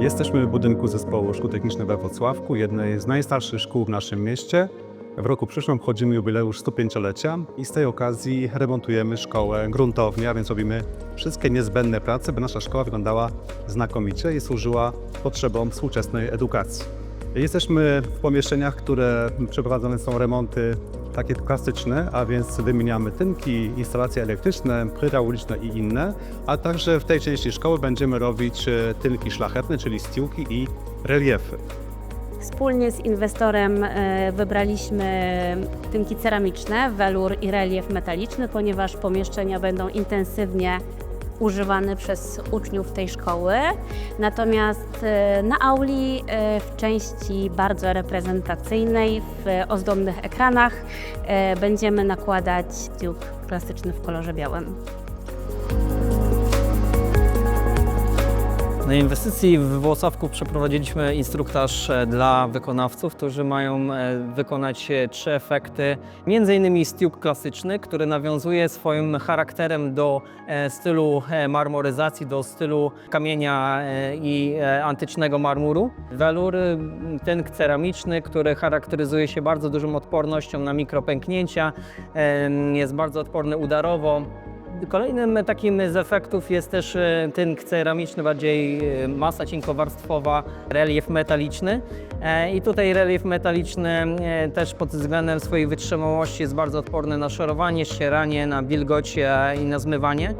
Jesteśmy w budynku Zespołu Szkół Technicznych we Wrocławku, jednej z najstarszych szkół w naszym mieście. W roku przyszłym obchodzimy jubileusz 105-lecia i z tej okazji remontujemy szkołę gruntownie, a więc robimy wszystkie niezbędne prace, by nasza szkoła wyglądała znakomicie i służyła potrzebom współczesnej edukacji. Jesteśmy w pomieszczeniach, które przeprowadzane są remonty takie klasyczne, a więc wymieniamy tynki, instalacje elektryczne, hydrauliczne i inne, a także w tej części szkoły będziemy robić e, tynki szlachetne, czyli stiłki i reliefy. Wspólnie z inwestorem e, wybraliśmy tynki ceramiczne, welur i relief metaliczny, ponieważ pomieszczenia będą intensywnie używane przez uczniów tej szkoły. Natomiast e, na auli e, w części bardzo reprezentacyjnej, w ozdobnych ekranach e, będziemy nakładać stiłk klasyczny w kolorze białym. Na inwestycji w Włocławku przeprowadziliśmy instruktaż e, dla wykonawców, którzy mają e, wykonać e, trzy efekty. Między innymi stiuk klasyczny, który nawiązuje swoim charakterem do stylu marmoryzacji, do stylu kamienia i antycznego marmuru. Welur, e, tynk ceramiczny, który charakteryzuje się bardzo dużą odpornością na mikropęknięcia, jest bardzo odporny udarowo. Kolejnym takim z efektów jest też e, tynk ceramiczny, bardziej e, masa cienkowarstwowa, relief metaliczny. E, I tutaj relief metaliczny też pod względem swojej wytrzymałości jest bardzo odporny na szorowanie, ścieranie, na wilgoć e, i na zmywanie.